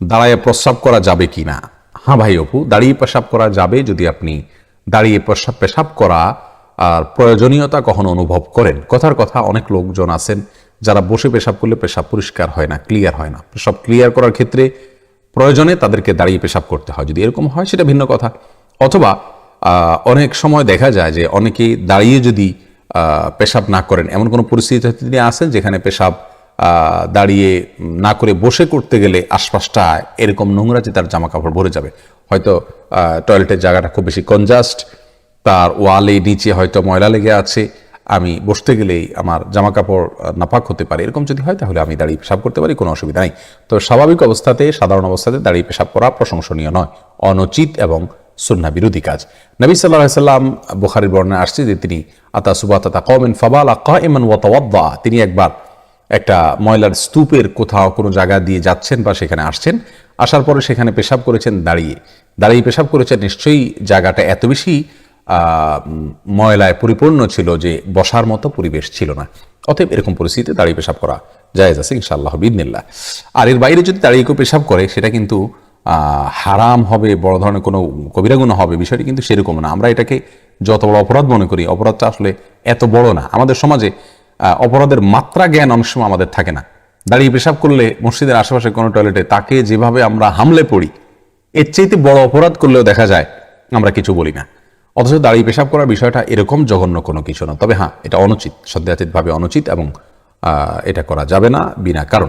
দাঁড়ায় প্রস্রাব করা যাবে কি না? হ্যাঁ ভাই অপু, দাঁড়িয়ে পেশাব করা যাবে যদি আপনি দাঁড়িয়ে পেশাব পেশাব করা আর প্রয়োজনীয়তা কখনো অনুভব করেন। কথার কথা, অনেক লোকজন আছেন যারা বসে পেশাব করলে পেশাব পরিষ্কার হয় না ক্লিয়ার হয় না। পেশাব ক্লিয়ার করার ক্ষেত্রে প্রয়োজনে তাদেরকে দাঁড়িয়ে পেশাব করতে হয়। যদি এরকম হয়, সেটা ভিন্ন কথা। অথবা অনেক সময় দেখা যায় যে অনেকেই দাঁড়িয়ে যদি পেশাব না করেন, এমন কোনো পরিস্থিতি তিনি আছেন যেখানে পেশাব দাঁড়িয়ে না করে বসে করতে গেলে আশপাশটা এরকম নোংরা যে তার জামা কাপড় ভরে যাবে। হয়তো টয়লেটের জায়গাটা খুব বেশি কনজাস্ট তার ওয়ালে নিচে হয়তো ময়লা লেগে আছে। আমি বসতে গেলেই আমার জামা কাপড় নাপাক হতে পারে। এরকম যদি হয় তাহলে আমি দাঁড়িয়ে পেশাব করতে পারি, কোনো অসুবিধা নেই। তো স্বাভাবিক অবস্থাতে, সাধারণ অবস্থাতে দাঁড়িয়ে পেশাব করা প্রশংসনীয় নয়। অনুচিত এবং সুন্না বিরোধী কাজ। নবী সাল্লাহ সাল্লাম বুখারির বর্ণায় আসছে যে তিনি আতা সুবাত আতা কমেন ফাবাল আকা ইমান ওয়াতাওয়াদ্দা তিনি একবার একটা ময়লার স্তূপের কোথাও কোনো জায়গা দিয়ে যাচ্ছেন বা সেখানে আসছেন, আসার পরে সেখানে পেশাব করেছেন দাঁড়িয়ে। দাঁড়িয়ে পেশাব করেছেন নিশ্চয়ই জায়গাটা এত বেশি ময়লায় পরিপূর্ণ ছিল যে বসার মতো পরিবেশ ছিল না। অতএব এরকম পরিস্থিতিতে দাঁড়িয়ে পেশাব করা জায়েজ আছে ইনশাআল্লাহ বিদিনিল্লাহ আর এর বাইরে যদি দাঁড়িয়ে কেউ পেশাব করে, সেটা কিন্তু হারাম হবে, বড় ধরনের কোনো কবিরাগুণ হবে, বিষয়টি কিন্তু সেরকম না। আমরা এটাকে যত বড় অপরাধ মনে করি, অপরাধটা আসলে এত বড় না। আমাদের সমাজে অপরাধের মাত্রা জ্ঞান অনেক সময় আমাদের থাকে না। দাঁড়িয়ে পেশাব করলে মসজিদের আশেপাশে কোনো টয়লেটে তাকে যেভাবে আমরা হামলে পড়ি, এর চাইতে বড় অপরাধ করলেও দেখা যায় আমরা কিছু বলি না। অথচ দাঁড়িয়ে পেশাব করার বিষয়টা এরকম জঘন্য কোনো কিছু না। তবে হ্যাঁ এটা অনুচিত সন্দেহাতীতভাবে অনুচিত এবং এটা করা যাবে না বিনা কারণ।